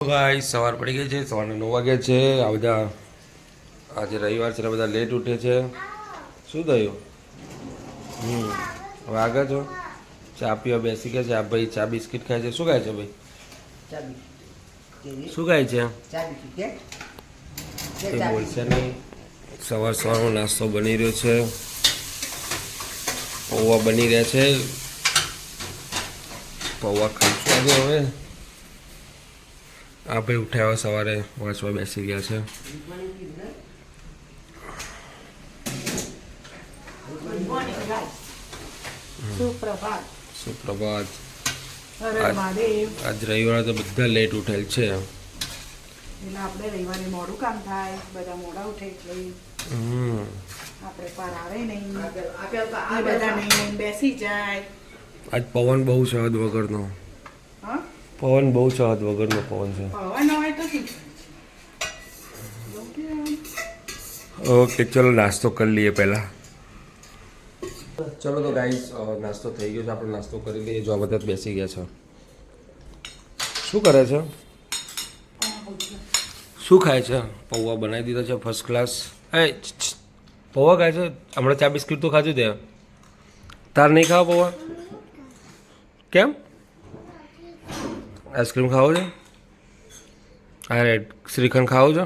ગાઈ સવાર પડી ગઈ છે સવારના નવ વાગે છે. આ બધા આજે રવિવાર છે બધા લેટ ઉઠે છે. શું થયું? હમ હવે આગળ છો ચા પીવા બેસી ગયા છે. આ ભાઈ ચા બિસ્કિટ ખાય છે. શું ખાય છે ભાઈ? શું ખાય છે? એ બોલશે નહીં સવાર સવારનો નાસ્તો બની રહ્યો છે. પૌવા બની રહ્યા છે. પૌવા ખાઈશું આજે હવે. આ ભાઈ ઉઠાવ્યા સવારે વાંચવા બેસી ગયા છે. સુપ્રભાત. આજ- રવિવારે તો બધા લેટ ઉઠેલ છે. એટલે આપણે રવિવારે મોડું કામ થાય બધા મોડા ઉઠે એટલે આપણે પાર આવે નહીં. બધા નહીં બેસી જાય. આજ પવન બહુ છે વગરનો. પવન બહુ છે હદ વગરનો પવન છે. પવન હોય તો શું ઓકે ચલો નાસ્તો કરી લઈએ પહેલાં. ચલો તો ગાઈસ નાસ્તો થઈ ગયો છે. આપણે નાસ્તો કરી લઈએ. જો આ બધા જ બેસી ગયા છે. શું કરે છે? શું ખાય છે? પૌવા બનાવી દીધા છે ફર્સ્ટ ક્લાસ એ. પૌવા ખાય છે? હમણાં ચા બિસ્કિટ તો ખાધું ત્યાં. તાર નહીં ખાવા પૌવા? કેમ? આઈસ્ક્રીમ ખાવો છે? અરે શ્રીખંડ ખાવો છો?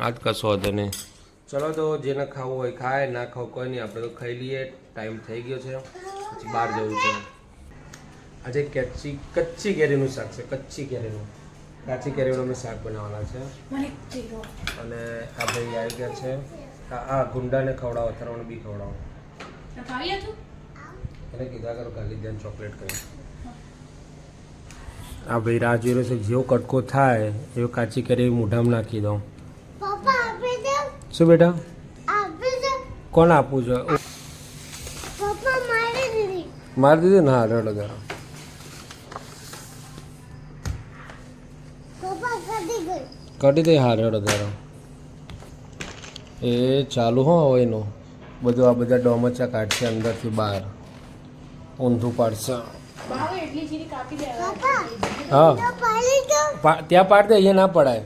આજ કશો હતો નહીં. ચલો તો જેને ખાવું હોય ખાય ના ખાવું કોઈ નહીં આપણે તો ખાઈ લઈએ. ટાઈમ થઈ ગયો છે. પછી બહાર જવું છે. આજે કચ્ચી કચ્ચી કેરીનું શાક છે કચ્ચી કેરીનું. કાચી કેરીનું અમે શાક બનાવવાના છે. અને આ ભાઈ આવી ગયા છે. આ આ ગુંડાને ખવડાવો અથર્વણ બી ખવડાવો. એને કીધા કરો ગાલીદાન ચોકલેટ કરી આ ભાઈ રાહ જોઈ રહ્યો છે જેવો કટકો થાય એવો કાચી કરી મોઢામાં નાખી દઉં. શું બેટા? કોણ આપું છે? મારી દીધી. ના? કદી ગઈ. કાઢી દે હારે અડધારો એ ચાલુ હો હવે એનું. બધું આ બધા ડોમચા કાઢશે અંદરથી બહાર. ઊંધું પાડશે. હા. ત્યાં પાડ દે અહીંયા ના પડાય.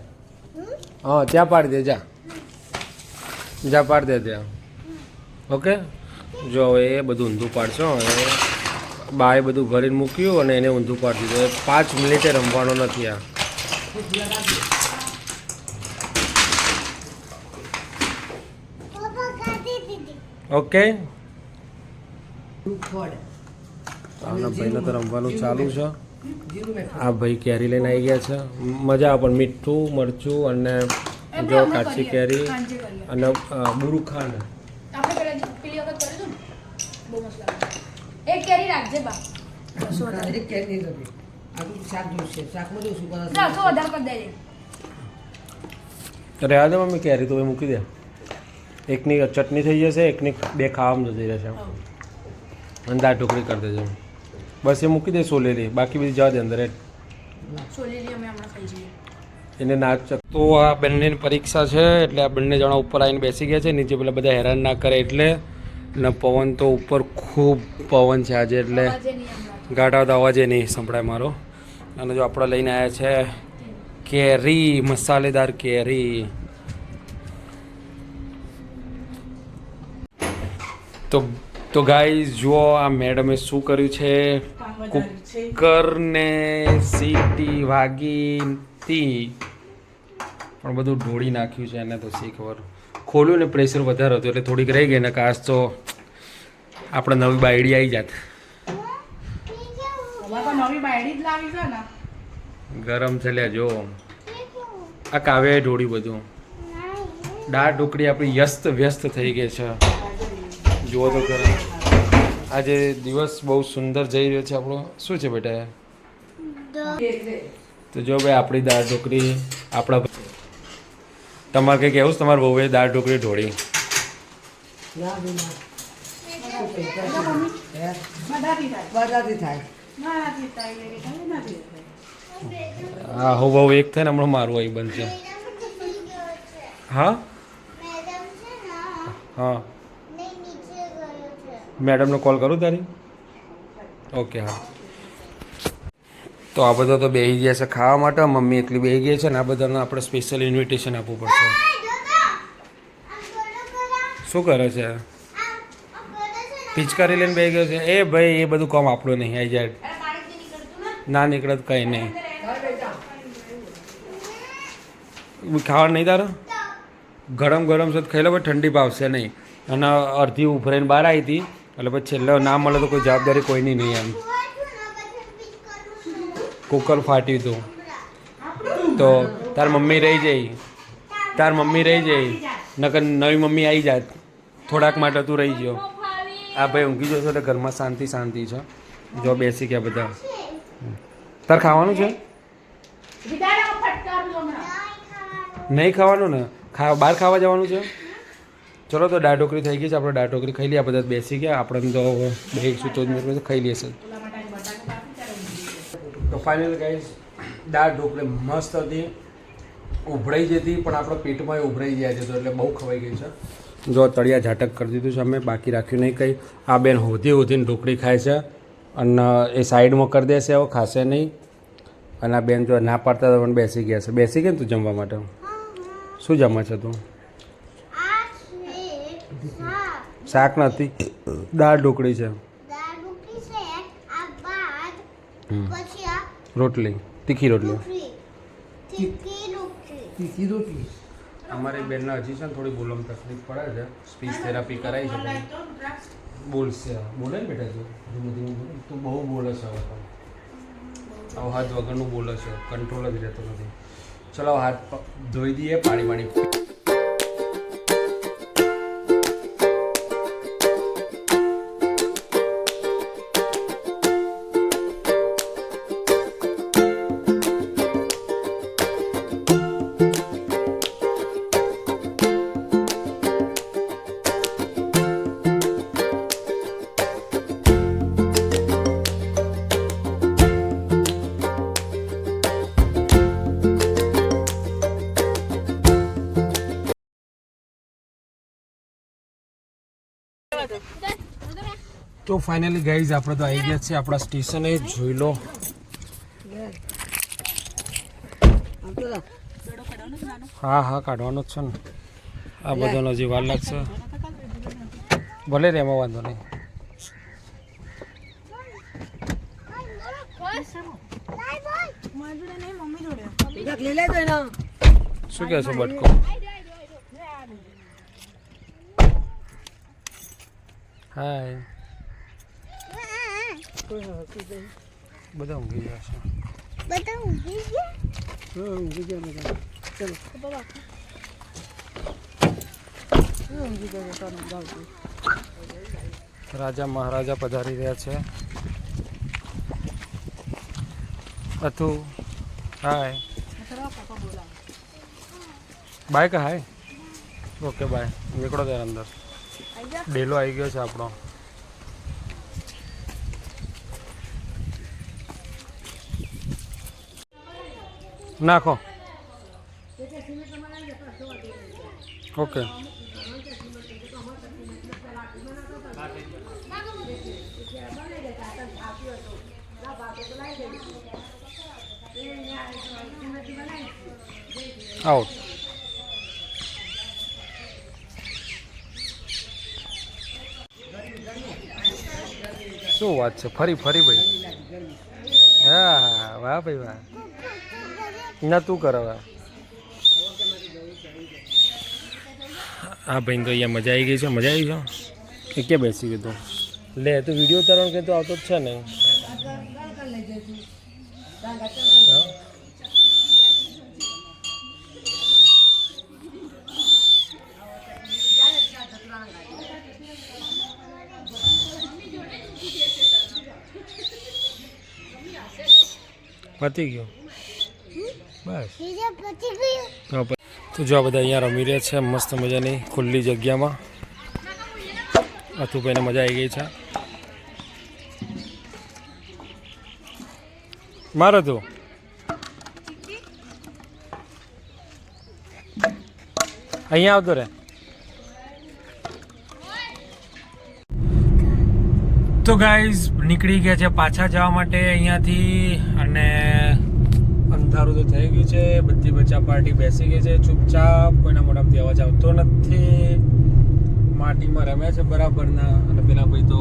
હા ત્યાં પાડી દે જા. જા પાડ દે ત્યાં. ઓકે? જો હવે એ બધું ઊંધું પાડશો હવે બાએ બધું ભરીને મૂક્યું અને એને ઊંધું પાડી દીધું. એ પાંચ મિનિટે રમવાનો નથી આ. ઓકે? ફળ આના ભાઈને તો રમવાનું ચાલુ છે. આ ભાઈ કેરી લઈને આવી ગયા છે. મજા પણ મીઠું મરચું અને જો કાચી કેરી અને અ, બુરુ ખાંડ આપણે પેલા પેલી વખત કર્યું હતું ને બહુ મસ્ત લાગે. એક કેરી રાખજે બા. એક કેરી રહેવા દે મમ્મી કેરી તો મૂકી દે. એકની ચટણી થઈ જશે એકની બે ખાવામાં જતી રહેશે. અને દાળ ઢોકળી કરી દેજો. બસ એ મૂકી દે સોલેલી બાકી બધી જવા દે અંદર સોલેલી અમે હમણાં ખાઈ જઈએ. એને નાચ તો આ બંનેની પરીક્ષા છે એટલે આ બંને જણા ઉપર આવીને બેસી ગયા છે. નીચે પેલા બધા હેરાન ના કરે એટલે. ને પવન તો ઉપર ખૂબ પવન છે આજે એટલે ગાઢા તો અવાજે નહીં સંભળાય મારો. અને જો આપણે લઈને આવ્યા છે કેરી મસાલેદાર કેરી. તો તો ગાઈઝ જુઓ આ મેડમે શું કર્યું છે? કુકરને સીટી વાગી હતી પણ બધું ઢોળી નાખ્યું છે એને તો શી ખબર ખોલ્યું ને પ્રેશર વધારે હતું એટલે થોડીક રહી ગઈ ને કાશ તો આપણે નવી બાયડી આવી જાત. ગરમ છે લે જો. આ કાવ્ય ઢોળી બધું. દાળ ઢોકળી આપણી વ્યસ્ત વ્યસ્ત થઈ ગઈ છે. જુઓ તો ખરા. આજે દિવસ બહુ સુંદર જઈ રહ્યો છે આપણો. શું છે બેટા તો જો ભાઈ આપણી દાળ ઢોકળી આપણા તમારે કંઈ કહેવું છે? તમારે બહુએ દાળ ઢોકળી ઢોળી. હે? હા બહુ એક થાય ને હમણાં મારું અહીં બનશે. હા? હા. મેડમને કોલ કરું તારી? ઓકે, હા. તો આ બધા તો બેસી ગયા છે ખાવા માટે મમ્મી એટલી બેસી ગઈ છે ને, આ બધાને આપણે સ્પેશિયલ ઇન્વિટેશન આપવું પડશે. શું કરે છે? પિચકારી લઈને બેસી ગયો છે. એ ભાઈ, એ બધું કામ આપણું નહીં આવી જાય. ના નીકળે તો કંઈ નહીં. ખાવા નહીં તારો? ગરમ ગરમ છે ખાઈ લો ઠંડી ભાવશે નહીં. અને અડધી ઉભરાઈને બહાર આવી હતી. એટલે પછી છેલ્લે ના મળે તો કોઈ જવાબદારી કોઈની નહીં એમ. કુકર ફાટ્યું હતું. તો તાર મમ્મી રહી જઈ. તાર મમ્મી રહી જઈ. નકર નવી મમ્મી આવી જાત. થોડાક માટે તું રહી ગયો. આ ભાઈ ઊંઘી જશો એટલે ઘરમાં શાંતિ શાંતિ છે. જો બેસી ગયા બધા. તાર ખાવાનું છે? નહીં ખાવાનું ને? ખા બહાર ખાવા જવાનું છે? ચલો તો દાળ ઢોકળી થઈ ગઈ છે, આપણે ઢોકળી ખાઈ લઈએ બધા બેસી ગયા. આપણે તો બેસીશું તો જ મેં ખાઈ લઈએ છે તો ફાઇનલ ગાઈઝ દાળ ઢોકળી મસ્ત હતી. ઉભરાઈ જતી પણ આપણા પેટમાં ઉભરાઈ ગયા છે, તો એટલે બહુ ખવાઈ ગઈ છે. જો તળિયા ઝાટક કરી દીધું છે અમે, બાકી રાખ્યું નહીં કંઈ. આ બેન હોધી હોધીને ઢોકળી ખાય છે અને એ સાઈડમાં કરી દેશે હવે, ખાશે નહીં. અને આ બેન જો ના પાડતા તો પણ બેસી ગયા છે. બેસી ગયા ને તું જમવા માટે? શું જમવા છે તું આ છે શાક નથી દાળ ઢોકળી છે. દાળ મૂકી છે આ બાદ હમ. રોટલી તીખી રોટલી. રોટલી તીખી રોટલી. અમારી બેનને હજી છે ને થોડી બોલવામાં તકલીફ પડે છે. સ્પીચ થેરાપી કરાવી છે. બોલશે. બોલે ને બેટા તું? ધીમે ધીમે બોલે. તું બહુ બોલે છે હવે હવે હાથ વગરનું બોલે છે. કંટ્રોલ જ રહેતો નથી. ચલો હાથ ધોઈ દઈએ પાણી પાણી તો ફાઇનલી ગાઈઝ આપણે તો આવી ગયા છે આપણા સ્ટેશને જોઈ લો. હા હા, કાઢવાનો જ છે ને. આ બધાનો હજી વાર લાગશે. ભલે રે, એમાં વાંધો નહીં. શું કહે છે, બટકો? હાય બધા ઊંઘી ગયા છે. બધા ઊંઘી ગયા? રાજા મહારાજા પધારી રહ્યા છે. અથુ હાય. બાય કે હાય? Okay bye. નીકળો ત્યારે અંદર. ડેલો આવી ગયો છે આપણો. નાખો. ઓકે આઉટ શું વાત છે? ફરી ફરી ભાઈ. હા વાહ ભાઈ વાહ. ના તું કર હવે હા ભાઈ તો અહીંયા મજા આવી ગઈ છે મજા આવી છે? કે બેસી ગયું તું? લે તું વીડિયો ઉતારવાનું કે તો આવતો જ છે ને? પતી ગયો. બસ. તો જો બધા અહીંયા રમી રહ્યા છે મસ્ત મજાની ખુલ્લી જગ્યામાં. અથુભાઈને મજા આવી ગઈ છે. મારો તું અહીંયા આવતો રે. તો ગાઈઝ નીકળી ગયા છે પાછા જવા માટે અહીંયાથી અને અંધારું તો થઈ ગયું છે, બધી બચ્ચા પાર્ટી બેસી ગઈ છે, ચૂપચાપ, કોઈના મોઢામાંથી અવાજ આવતો નથી. માટીમાં રમે છે બરાબરના, અને પેલા ભાઈ તો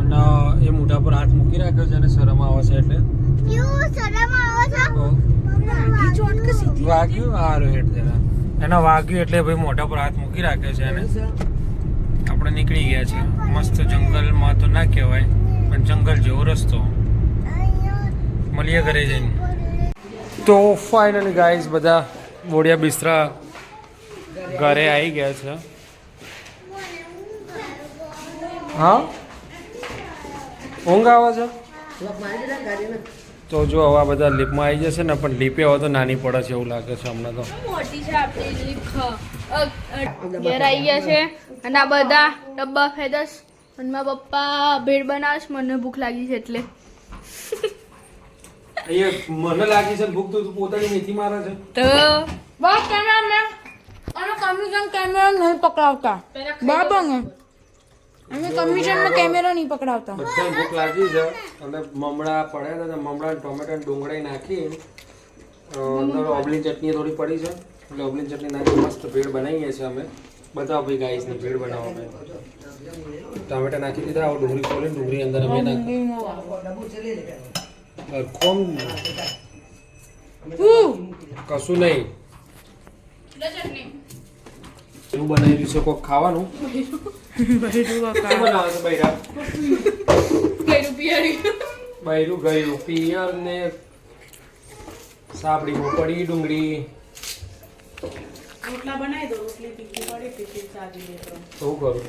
અને એ મોઢા પર હાથ મૂકી રાખ્યો છે અને શરમ આવે છે એટલે. વાગ્યું? હારું હેઠ જરા. એના વાગ્યું એટલે ભાઈ મોઢા પર હાથ મૂકી રાખ્યો છે એને. આપણે નીકળી ગયા છે મસ્ત જંગલમાં તો ના કહેવાય, પણ જંગલ જેવો રસ્તો. મળીએ ઘરે જઈને. તો ફાઇનલી ગાઈઝ બધા બોડિયા બિસ્તરા ઘરે આવી ગયા છે. હા? ઊંઘ આવે છે? તો જો હવે બધા લીપમાં આવી જશે ને, પણ લીપે હવે તો નાની પડે છે એવું લાગે છે હમણાં તો. મોટી છે આપણી લીપ ઘેર આવી ગયા છે. અને આ બધા ડબ્બા ફેદસ અને મારા પપ્પા ભેળ બનાવશ મને ભૂખ લાગી છે એટલે. અહીંયા મને લાગી છે ભૂખ તો તું પોતાની મેથી મારે છે. તો? બસ કેમેરા અને કમિશન કેમેરા નહીં પકડાવતા. બરાબર અમે કમિશનમાં કેમેરા નહીં પકડાવતા. બધા ભૂખ લાગી છે. અને મમડા પડ્યા હતા મમડા ટોમેટા ડુંગળી નાખી. અંદર ઓબલી ચટણી થોડી પડી છે. એટલે ઓબલી ચટણી નાખી મસ્ત ભેળ બનાવીએ છીએ અમે. બતાવો ભાઈ ગાઈસની ભેળ બનાવો અમે. ટોમેટા નાખી દીધા ડુંગળી ખોલી ડુંગળી અંદર અમે નાખી. કોમ કશું નહીં એવું બનાવી છે કોક ખાવાનું બૈરા ગયું પિયર ને સાપડી પડી ડુંગળી રોટલા બનાવી દો રોટલી તીખી પડી તીખી સાદી તો કરું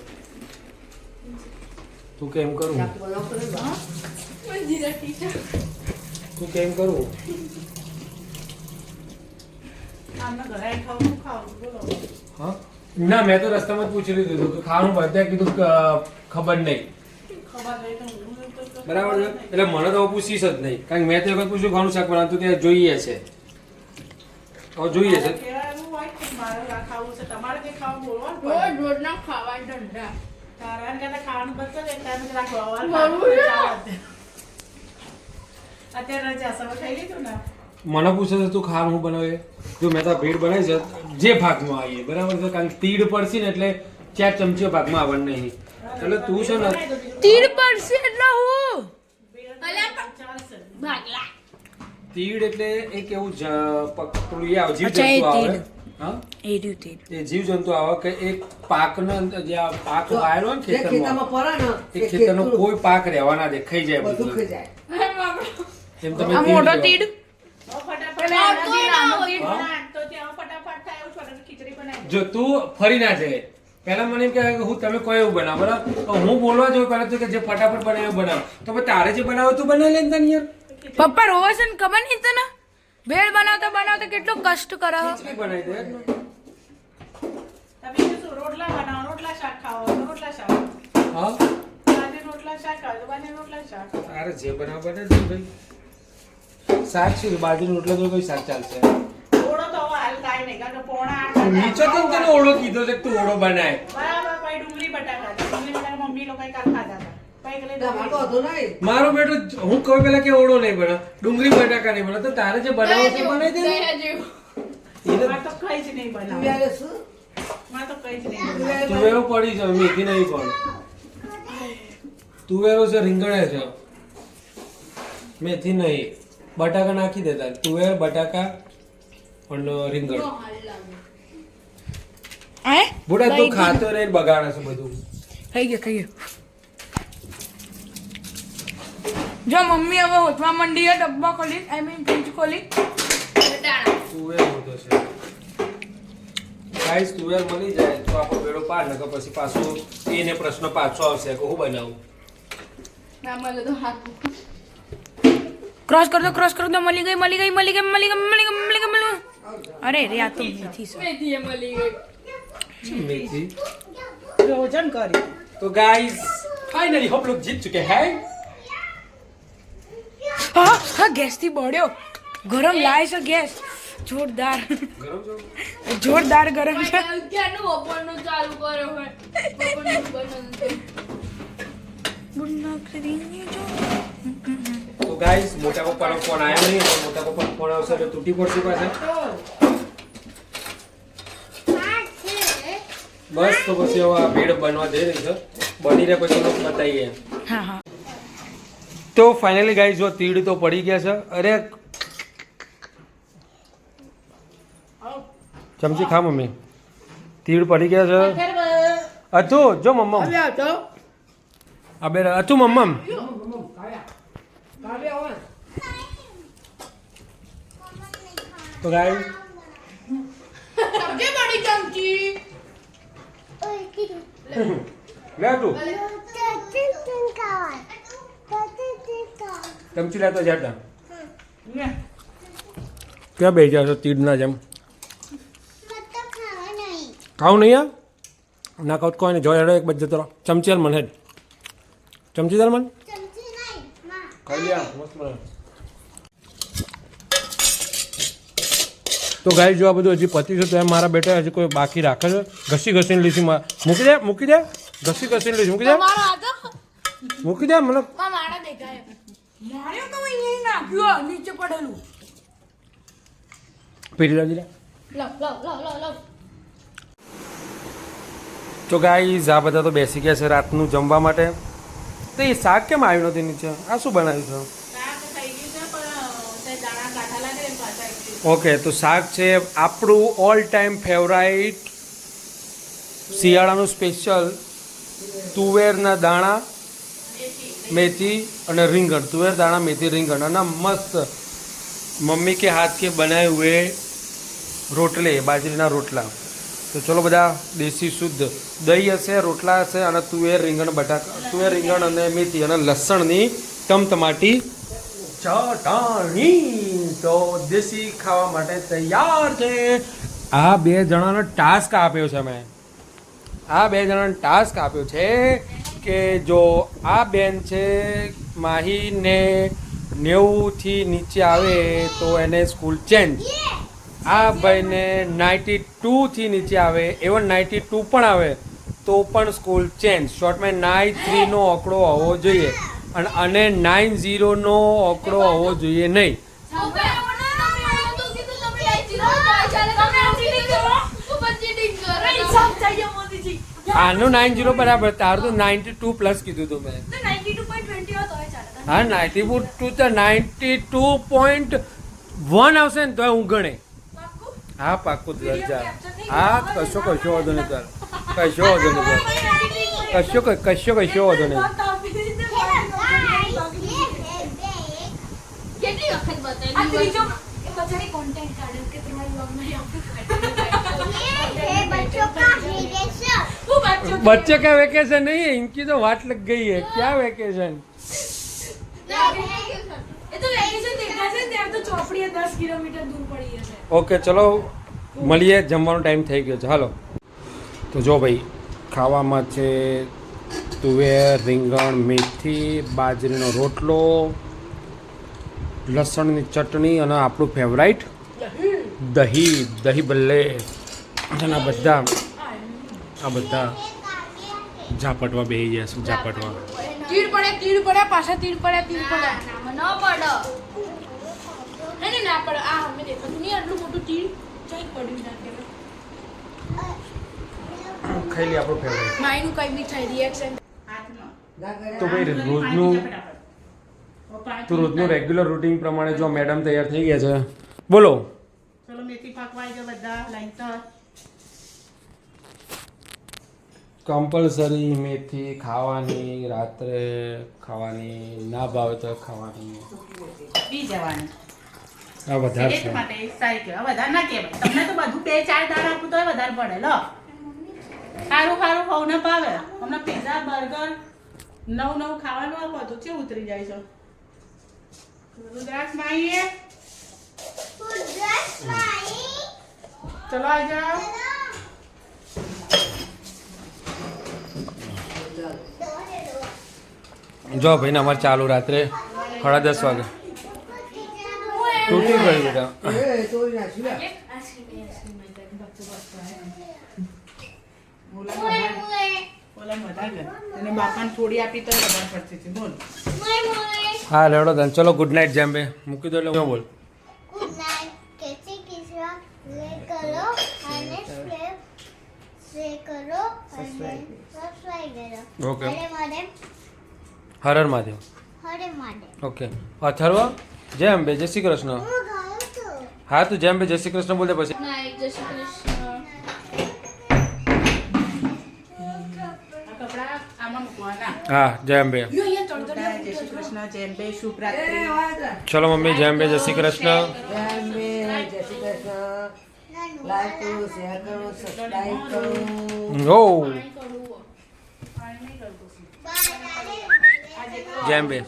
તું કેમ કરું? તું કેમ કરું? આમને ઘરે આવીને ખાવું શું ખાવું બોલો. હા? ના મેં તો રસ્તામાં જ પૂછી લીધું હતું કે ખાવાનું બધા કીધું ખબર નહીં. તો તો તો બરાબર છે? એટલે મને તો પૂછીશ જ નહીં. કારણ કે મેં તો વખત પૂછ્યું ઘણું શાક બનાવતું ત્યાં જોઈએ છે. હવે જોઈએ છે. કહેવાય એવું હોય કે મારે ખાવું છે તમારે કંઈ ખાવું બોલવાનું રોજ પડે. રોજના ખાવા ધંધા. મને પૂછે છે તું ખાવાનું હું બનાવે જો મેં તો ભેળ બનાવી છે જે ભાગમાં આવીએ બરાબર છે કારણ કે તીડ પડશે ને એટલે ચાર ચમચીઓ ભાગમાં આવવાનું નહીં એટલે તું છે ને તીડ પડશે એટલે હું તીડ એટલે એક એવું પકડું આવે જીવ અચ્છા, જંતુ આવે એ રહ્યું તે એ જીવ જંતુ આવે કે એક પાકનો જે આ પાક વાયરો ને ખેતરમાં એ ખેતરનો કોઈ પાક રહેવા ના દે ખાઈ જાય બધું ખાઈ જાય એમ તમે આ મોટો તીડ? પેલા જો તું ફરી ના જાય. પહેલા મને એમ કે હું તમે કોઈ એવું બનાવો બરાબર? હું બોલવા જોઉં પહેલા તો કે જે ફટાફટ બનાવ્યો એવું બનાવ. તો તારે જે બનાવો તું બનાવી લે ને તને યાર. પપ્પા રોવા છે ને ખબર નહીં તને? ભેળ બનાવતા બનાવતા કેટલું કષ્ટ કરો હો. ખીચડી બનાવી દે. તમે શું રોટલા બનાવો રોટલા શાક ખાવો રોટલા શાક હા? રોટલા શાક રોટલા શાક અરે જે બનાવ બને ને ભાઈ. શાક શું બાજરીનો રોટલો તો કોઈ શાક ચાલશે. ઓળો તો હવે હાલ થાય નહીં કારણ કે પોણા આઠ નીચે તો તને ઓળો કીધો છે તું ઓળો બનાય? બરાબર પછી ડુંગળી બટાકા ડુંગળી બટાકા મમ્મી લોકો કાલ ખાધા. મારો બેટો હું કહું પેલા કે ઓળો નહીં બને ડુંગળી બટાકા નહીં બને તો તારે જે બનાવો છે બને દે ને. એને તો કઈ જ નહીં તું બનાવ શું? મારે તો કઈ જ નહીં તુવેરો પડી છે મેથી નહીં પણ. તુવેરો છે રીંગણે છે. મેથી નહીં. બટાકા નાખી દેતા તુવેર બટાકા અને રીંગણ. બોટા બુડા તું ખાતો રે બગાડે છે બધું. થઈ ગયા થઈ ગયો. જો મમ્મી હવે હોતવા માંડી હે ડબ્બો ખોલી આઈ મીન ફ્રીજ ખોલી. તુવેર હોતો છે ગાઈસ તુવેર મળી જાય તો આપણો બેડો પાર ન પછી પાછો એને પ્રશ્ન પાછો આવશે કે હું બનાવું? ના મળે તો હાકું ક્રોસ કર દો ક્રોસ કર દો મળી ગઈ મળી ગઈ મળી ગઈ મળી ગઈ મળી ગઈ મળી ગઈ મળી અરે રે આ તો મેથી છે. મેથી મળી ગઈ. મેથી? રોજન કરી. તો ગાઈસ ફાઇનલી હમ લોગ જીત ચુકે હે. હા હા ગેસથી બળ્યો ગરમ લાય છે ગેસ જોરદાર ગરમ છે જોરદાર ગરમ છે અગિયારનું બપોરનું ચાલુ કર્યો હોય બપોરનું બનાવ્યું છે. તો ગાઈસ મોટા પપ્પાનો ફોન આવ્યો નહીં તો મોટા પપ્પાનો ફોન આવશે એટલે તૂટી પડશે પાછા બસ તો પછી હવે આ ભેળ બનવા જઈ રહી છે બનીને પછી તો બતાવીએ હા હા તો ફાઇનલી ગાઈ જો તીડ તો પડી ગયા છે. અરે! ચમચી ખા મમ્મી. તીડ પડી ગયા છે. અચુ જો મમ્મમ. અબે અચુ મમ્મમ. તો કીધું લે તું. ચમચી લેતો જાતા ક્યાં બે જાશો તીડના જેમ? ખાવું નહીં. આ? ના કહું તો કોઈ જોઈ હેડો એક બજે જતો ચમચી હાલ મને ચમચી હાલ મને? ચમચી નહીં માં. ખાઈ લ્યા મસ્ત બને તો ગાય જો આ બધું હજી પતી છે તો એમ મારા બેટા હજી કોઈ બાકી રાખે છે. ઘસી ઘસીને લીધી માં. મૂકી દે મૂકી દે. ઘસી ઘસીને લીધી મૂકી દે. મૂકી દે મને મારે તો અહીંયા નાખ્યો. નીચે પડેલું. પીરી લો. લો લો લો લવ લવ તો ગાઈઝ આ બધા તો બેસી ગયા છે રાતનું જમવા માટે. તો એ શાક કેમ આવ્યું નથી નીચે? આ શું બનાવ્યું છે? ઓકે તો શાક છે આપણું ઓલ ટાઈમ ફેવરાઇટ શિયાળાનું સ્પેશિયલ તુવેરના દાણા મેથી અને રીંગણ, તુવેર દાણા, મેથી, રીંગણ અને મસ્ત. મમ્મી કે હાથ કે બનાવ્યું હુએ રોટલે, બાજરીના રોટલા. તો ચલો બધા દેશી શુદ્ધ. દહીં હશે, રોટલા હશે અને તુવેર, રીંગણ, બટાકા, તુવેર, રીંગણ અને મેથી અને લસણની ટમટમાટી ચટણી. તો દેશી ખાવા માટે તૈયાર છે. આ બે જણાનો ટાસ્ક આપ્યો છે મેં આ બે જણાનો ટાસ્ક આપ્યો છે. કે જો આ બેન છે માહીને નેવુંથી નીચે આવે તો એને સ્કૂલ ચેન્જ. આ ભાઈને નાઇન્ટી ટુથી નીચે આવે એવન નાઇન્ટી ટુ પણ આવે તો પણ સ્કૂલ ચેન્જ. શોર્ટમાં નાઇન થ્રીનો આંકડો હોવો જોઈએ અને અને નાઇન ઝીરોનો આંકડો હોવો જોઈએ નહીં. આનું નાઇન જીરો બરાબર તારું તો નાઇન્ટી ટુ પ્લસ કીધું તું મેં. હા નાઇન્ટી ટુ તો નાઇન્ટી ટુ પોઈન્ટ વન આવશે ને તો હું ગણે. હા પાક્કું દરજા હા કશો કશો વાંધો નહીં કર કશો વાંધો નહીં કર કશો ક- કશો કશો વાંધો નહીં. કેટલી વખત બતાવી बच्चे का वेकेशन नहीं है इनकी तो वाट लग गई है क्या वेकेशन એ તો વેકેશન દેખાશે ને ત્યારે તો ચોપડીએ દસ કિલોમીટર દૂર પડી જશે ઓકે ચલો મળીએ જમવાનો ટાઈમ થઈ ગયો છે હાલો તો જો ભાઈ ખાવામાં છે તુવેર રીંગણ મેથી બાજરીનો રોટલો લસણની ચટણી અને આપણું ફેવરાઇટ દહીં દહીં ભલ્લે અને આ બધા આ બધા ઝાપટવા બેસી ગયા છે ઝાપટવા તીડ પડે તીડ પડે પાછા તીડ પડે તીડ પડે. ન પડો. નહીં નહીં ના પડે. આ અમે દેખાતું નહીં આટલું મોટું તીડ ચાઈ પડ્યું નાખે ખાઈ લઈએ આપણું ફેવરાઇટ માયનું કઈ બી થાય રિએક્શન તો ભાઈ રોજનું તો રોજનું રેગ્યુલર રૂટીન પ્રમાણે જો મેડમ તૈયાર થઈ ગયા છે. બોલો. ચલો મેથી પાકવાય જો બધા લાઈન તો કમ્પલસરી મેથી ખાવાની રાત્રે ખાવાની ના ભાવે તો ખાવાની. જવાની. આ વધારે છે. માટે સારી કહેવાય. વધારે ના કહેવાય. તમને તો બધું બે ચાર દાળ આપું તોય વધારે પડે. લો. સારું સારું ખાવ ને ભાવે. અમને પીઝા બર્ગર નવું નવું ખાવાનું આપો તો કેવું ઉતરી જાય છે? રુદ્રાક્ષ માઈએ? ચલો આ જાઓ. જો ભાઈ ને અમારે ચાલુ રાત્રે સાડા દસ વાગે. તૂટી ગયું બેટા હા રેડો તને ચલો ગુડ નાઇટ જેમ બે. મૂકી દો એટલે બોલ. ઓકે હરે મારે હરર મહાદેવ હરે મારે ઓકે અથર્વ જય અંબે જય શ્રી કૃષ્ણ હું ગાયો છું હા તું જય અંબે જય શ્રી કૃષ્ણ બોલ દે પછી નાઇટ જય શ્રી કૃષ્ણ આ કપડા આમાં મૂકવાના હા જય અંબે જય શ્રી કૃષ્ણ જેમ બે શુભ રાત્રિ ચલો મમ્મી જય અંબે જય શ્રી કૃષ્ણ નાનું લાઈક કરો શેર કરો સબસ્ક્રાઈબ કરો ઓ પાણી નહીં કરતું બાય જય અંબે